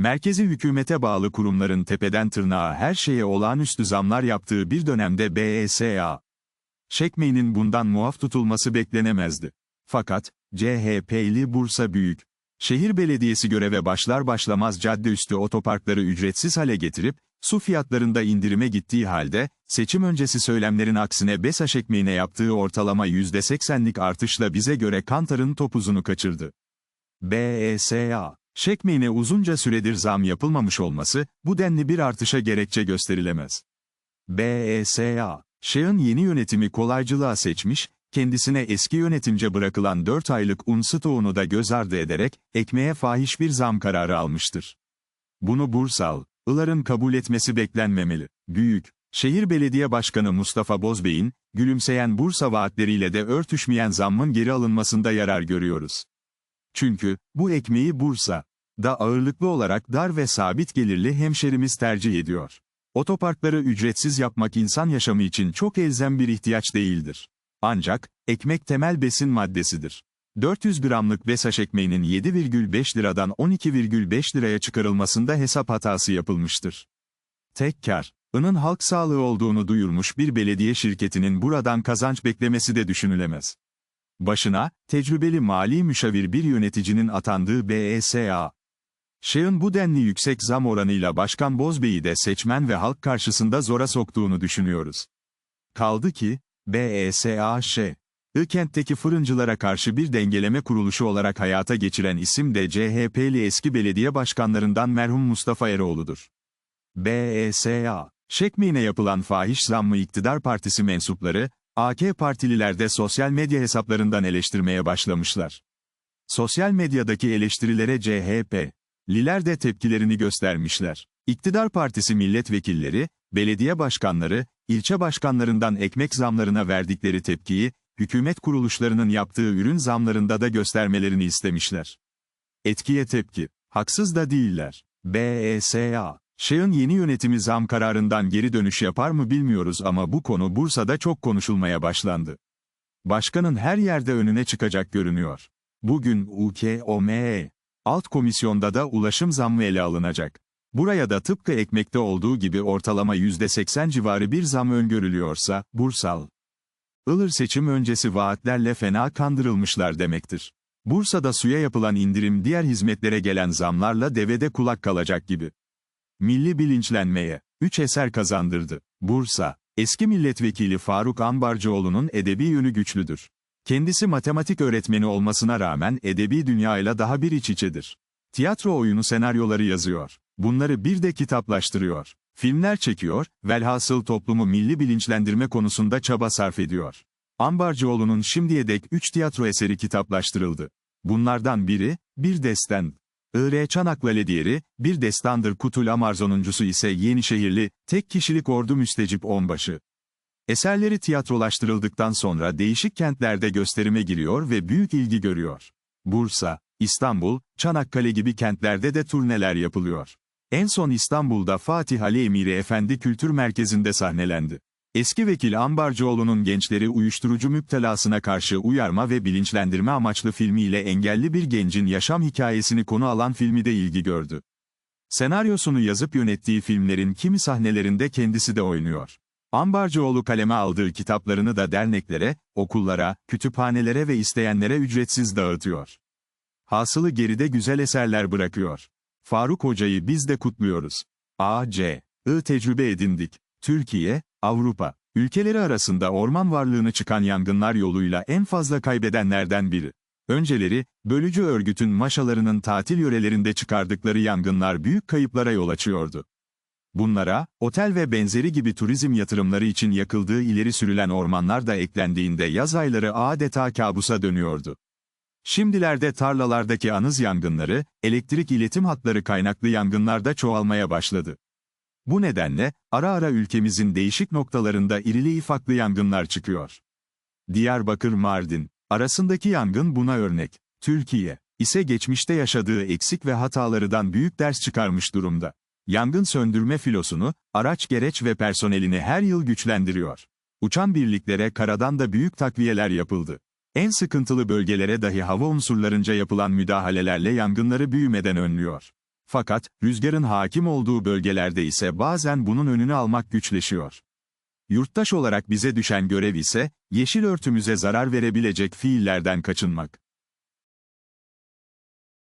Merkezi hükümete bağlı kurumların tepeden tırnağa her şeye olağanüstü zamlar yaptığı bir dönemde BESA, Şekme'nin bundan muaf tutulması beklenemezdi. Fakat, CHP'li Bursa Büyük, Şehir Belediyesi göreve başlar başlamaz caddeüstü otoparkları ücretsiz hale getirip, su fiyatlarında indirime gittiği halde, seçim öncesi söylemlerin aksine BESAŞ ekmeğine yaptığı ortalama %80'lik artışla bize göre Kantar'ın topuzunu kaçırdı. BESA, şekmeğine uzunca süredir zam yapılmamış olması, bu denli bir artışa gerekçe gösterilemez. BESA, Şah'ın yeni yönetimi kolaycılığa seçmiş, kendisine eski yönetimce bırakılan 4 aylık un stoğunu da göz ardı ederek, ekmeğe fahiş bir zam kararı almıştır. Bunu Bursal, Ilar'ın kabul etmesi beklenmemeli. Büyük, Şehir Belediye Başkanı Mustafa Bozbey'in, gülümseyen Bursa vaatleriyle de örtüşmeyen zammın geri alınmasında yarar görüyoruz. Çünkü, bu ekmeği Bursa, da ağırlıklı olarak dar ve sabit gelirli hemşerimiz tercih ediyor. Otoparkları ücretsiz yapmak insan yaşamı için çok elzem bir ihtiyaç değildir. Ancak, ekmek temel besin maddesidir. 400 gramlık Besaş ekmeğinin 7,5 liradan 12,5 liraya çıkarılmasında hesap hatası yapılmıştır. Tek kar, ının halk sağlığı olduğunu duyurmuş bir belediye şirketinin buradan kazanç beklemesi de düşünülemez. Başına, tecrübeli mali müşavir bir yöneticinin atandığı BESA, Şah'ın bu denli yüksek zam oranıyla Başkan Bozbey'i de seçmen ve halk karşısında zora soktuğunu düşünüyoruz. Kaldı ki, BESAŞ, İKent'teki fırıncılara karşı bir dengeleme kuruluşu olarak hayata geçiren isim de CHP'li eski belediye başkanlarından merhum Mustafa Eroğlu'dur. BESA, şekmine yapılan fahiş zammı iktidar partisi mensupları, AK partililer de sosyal medya hesaplarından eleştirmeye başlamışlar. Sosyal medyadaki eleştirilere CHP, Liler de tepkilerini göstermişler. İktidar partisi milletvekilleri, belediye başkanları, ilçe başkanlarından ekmek zamlarına verdikleri tepkiyi, hükümet kuruluşlarının yaptığı ürün zamlarında da göstermelerini istemişler. Etkiye tepki, haksız da değiller. BESA, Şah'ın yeni yönetimi zam kararından geri dönüş yapar mı bilmiyoruz ama bu konu Bursa'da çok konuşulmaya başlandı. Başkanın her yerde önüne çıkacak görünüyor. Bugün UKOME, Alt komisyonda da ulaşım zammı ele alınacak. Buraya da tıpkı ekmekte olduğu gibi ortalama %80 civarı bir zam öngörülüyorsa, Bursal. Ilır seçim öncesi vaatlerle fena kandırılmışlar demektir. Bursa'da suya yapılan indirim diğer hizmetlere gelen zamlarla devede kulak kalacak gibi. Milli bilinçlenmeye, üç eser kazandırdı. Bursa, eski milletvekili Faruk Ambarcıoğlu'nun edebi yönü güçlüdür. Kendisi matematik öğretmeni olmasına rağmen edebi dünyayla daha bir iç içedir. Tiyatro oyunu senaryoları yazıyor. Bunları bir de kitaplaştırıyor. Filmler çekiyor, velhasıl toplumu milli bilinçlendirme konusunda çaba sarf ediyor. Ambarcıoğlu'nun şimdiye dek 3 tiyatro eseri kitaplaştırıldı. Bunlardan biri, Bir Destan. Ir Çanakkale diğeri, Bir Destandır Kutul Amarzonuncusu ise Yenişehirli, tek kişilik ordu müstecip onbaşı. Eserleri tiyatrolaştırıldıktan sonra değişik kentlerde gösterime giriyor ve büyük ilgi görüyor. Bursa, İstanbul, Çanakkale gibi kentlerde de turneler yapılıyor. En son İstanbul'da Fatih Ali Emiri Efendi Kültür Merkezi'nde sahnelendi. Eski vekil Ambarcıoğlu'nun gençleri uyuşturucu müptelasına karşı uyarma ve bilinçlendirme amaçlı filmiyle engelli bir gencin yaşam hikayesini konu alan filmi de ilgi gördü. Senaryosunu yazıp yönettiği filmlerin kimi sahnelerinde kendisi de oynuyor. Ambarcıoğlu kaleme aldığı kitaplarını da derneklere, okullara, kütüphanelere ve isteyenlere ücretsiz dağıtıyor. Hasılı geride güzel eserler bırakıyor. Faruk Hoca'yı biz de kutluyoruz. A.C. I tecrübe edindik. Türkiye, Avrupa, ülkeleri arasında orman varlığını çıkan yangınlar yoluyla en fazla kaybedenlerden biri. Önceleri, bölücü örgütün maşalarının tatil yörelerinde çıkardıkları yangınlar büyük kayıplara yol açıyordu. Bunlara, otel ve benzeri gibi turizm yatırımları için yakıldığı ileri sürülen ormanlar da eklendiğinde yaz ayları adeta kabusa dönüyordu. Şimdilerde tarlalardaki anız yangınları, elektrik iletim hatları kaynaklı yangınlarda çoğalmaya başladı. Bu nedenle, ara ara ülkemizin değişik noktalarında irili ifaklı yangınlar çıkıyor. Diyarbakır Mardin, arasındaki yangın buna örnek. Türkiye, ise geçmişte yaşadığı eksik ve hatalarından büyük ders çıkarmış durumda. Yangın söndürme filosunu, araç gereç ve personelini her yıl güçlendiriyor. Uçan birliklere karadan da büyük takviyeler yapıldı. En sıkıntılı bölgelere dahi hava unsurlarınca yapılan müdahalelerle yangınları büyümeden önlüyor. Fakat, rüzgarın hakim olduğu bölgelerde ise bazen bunun önünü almak güçleşiyor. Yurttaş olarak bize düşen görev ise, yeşil örtümüze zarar verebilecek fiillerden kaçınmak.